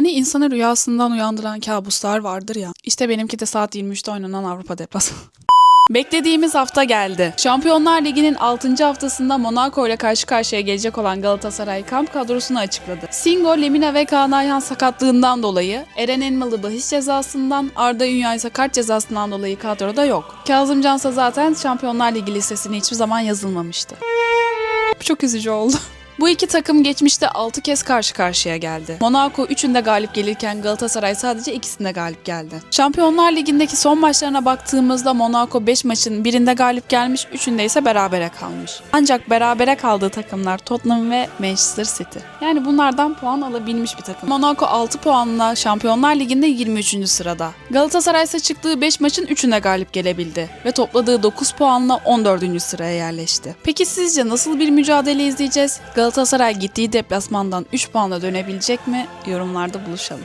Hani insanı rüyasından uyandıran kabuslar vardır ya. İşte benimki de saat 23'te oynanan Avrupa deplasmanı. Beklediğimiz hafta geldi. Şampiyonlar Ligi'nin 6. haftasında Monaco ile karşı karşıya gelecek olan Galatasaray kamp kadrosunu açıkladı. Singo, Lemina ve Kaan Ayhan sakatlığından dolayı, Eren Elmalı bahis cezasından, Arda Ünya ise kart cezasından dolayı kadroda yok. Kazım Cansa zaten Şampiyonlar Ligi listesine hiçbir zaman yazılmamıştı. Çok üzücü oldu. Bu iki takım geçmişte 6 kez karşı karşıya geldi. Monaco 3'ünde galip gelirken Galatasaray sadece ikisinde galip geldi. Şampiyonlar Ligi'ndeki son maçlarına baktığımızda Monaco 5 maçın birinde galip gelmiş, 3'ünde ise berabere kalmış. Ancak berabere kaldığı takımlar Tottenham ve Manchester City. Yani bunlardan puan alabilmiş bir takım. Monaco 6 puanla Şampiyonlar Ligi'nde 23. sırada. Galatasaray ise çıktığı 5 maçın 3'üne galip gelebildi ve topladığı 9 puanla 14. sıraya yerleşti. Peki sizce nasıl bir mücadele izleyeceğiz? Galatasaray gittiği deplasmandan 3 puanla dönebilecek mi? Yorumlarda buluşalım.